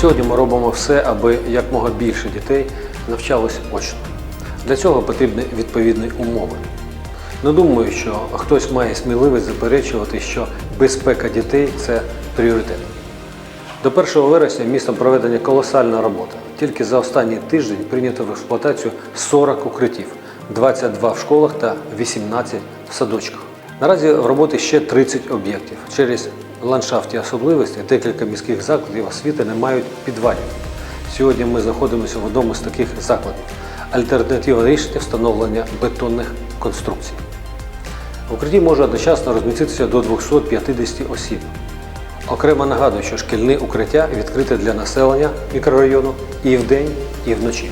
Сьогодні ми робимо все, аби якмога більше дітей навчалось очно. Для цього потрібні відповідні умови. Не думаю, що хтось має сміливість заперечувати, що безпека дітей це пріоритет. До 1 вересня містом проведення колосальна робота. Тільки за останній тиждень прийнято в експлуатацію 40 укриттів, 22 в школах та 18 в садочках. Наразі в роботі ще 30 об'єктів. Через ландшафтні особливості декілька міських закладів освіти не мають підвалів. Сьогодні ми знаходимося в одному з таких закладів. Альтернатива рішення встановлення бетонних конструкцій. В укритті може одночасно розміститися до 250 осіб. Окремо нагадую, що шкільне укриття відкрите для населення мікрорайону і вдень, і вночі.